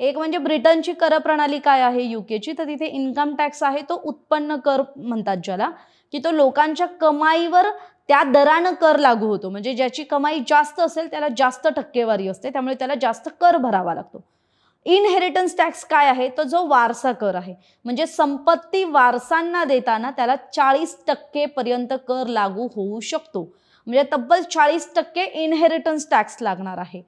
एक म्हणजे ब्रिटनची कर प्रणाली काय आहे? युकेची तर तिथे इन्कम टॅक्स आहे तो उत्पन्न कर म्हणतात ज्याला की तो लोकांच्या कमाईवर त्या दरानं कर लागू होतो. म्हणजे ज्याची कमाई जास्त असेल त्याला जास्त टक्केवारी असते त्यामुळे त्याला जास्त कर भरावा लागतो. इनहेरिटन्स टॅक्स काय आहे? तो जो वारसा कर आहे. म्हणजे संपत्ती वारसांना देताना त्याला चाळीस टक्के पर्यंत कर लागू होऊ शकतो. म्हणजे तब्बल चाळीस टक्के इनहेरिटन्स टॅक्स लागणार आहे.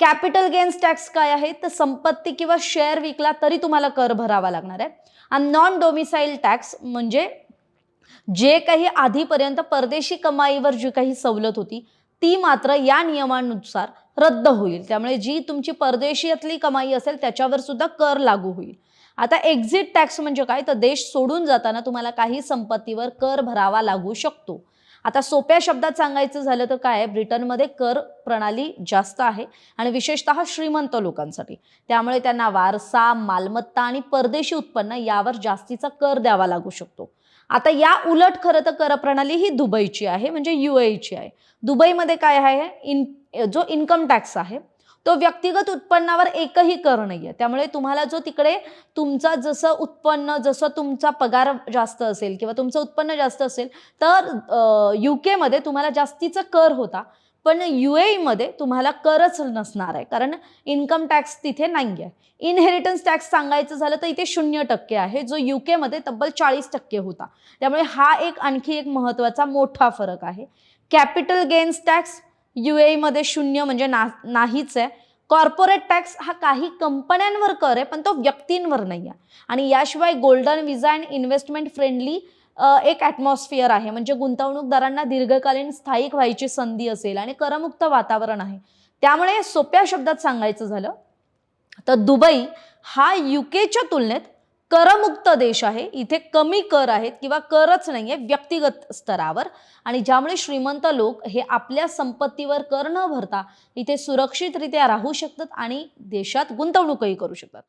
कॅपिटल गेन्स टॅक्स काय आहे? तर संपत्ती किंवा शेअर विकला तरी तुम्हाला कर भरावा लागणार आहे. आणि नॉन डोमिसाईल टॅक्स म्हणजे जे काही आधीपर्यंत परदेशी कमाईवर जी काही सवलत होती ती मात्र या नियमानुसार रद्द होईल. त्यामुळे जी तुमची परदेशीतली कमाई असेल त्याच्यावर सुद्धा कर लागू होईल. आता एक्झिट टॅक्स म्हणजे काय? तर देश सोडून जाताना तुम्हाला काही संपत्तीवर कर भरावा लागू शकतो. आता सोप्या शब्दात सांगायचं झालं तर काय ब्रिटनमध्ये कर प्रणाली जास्त आहे आणि विशेषतः श्रीमंत लोकांसाठी. त्यामुळे त्यांना वारसा मालमत्ता आणि परदेशी उत्पन्न यावर जास्तीचा कर द्यावा लागू शकतो. आता या उलट खरं तर कर प्रणाली ही दुबईची आहे म्हणजे यू ची आहे. दुबईमध्ये काय आहे? इन जो इन्कम टॅक्स आहे तो व्यक्तिगत उत्पन्नावर एकही कर नाही आहे त्यामुळे तुम्हाला जो तिकडे तुमचा जसं उत्पन्न जसं तुमचा पगार जास्त असेल किंवा तुमचं उत्पन्न जास्त असेल तर यू केमध्ये तुम्हाला जास्तीचा कर होता. पण यू मध्ये तुम्हाला करच नसणार आहे. कारण इन्कम टॅक्स तिथे नाही आहे इनहेरिटन्स टॅक्स सांगायचं झालं तर इथे शून्य टक्के आहे. जो यू केमध्ये तब्बल चाळीस टक्के होता. त्यामुळे हा एक आणखी एक महत्त्वाचा मोठा फरक आहे. कॅपिटल गेन्स टॅक्स यू मध्ये शून्य म्हणजे ना नाहीच आहे. कॉर्पोरेट टॅक्स हा काही कंपन्यांवर कर आहे पण तो व्यक्तींवर नाही आहे आणि याशिवाय golden visa and investment friendly एक ॲटमॉस्फिअर आहे. म्हणजे गुंतवणूकदारांना दीर्घकालीन स्थायिक व्हायची संधी असेल आणि करमुक्त वातावरण आहे. त्यामुळे सोप्या शब्दात सांगायचं झालं तर दुबई हा युकेच्या तुलनेत करमुक्त देश आहे. इथे कमी कर आहेत किंवा करच नाही आहे व्यक्तिगत स्तरावर. आणि ज्यामुळे श्रीमंत लोक हे आपल्या संपत्तीवर कर न भरता इथे सुरक्षितरित्या राहू शकतात आणि देशात गुंतवणूकही करू शकतात.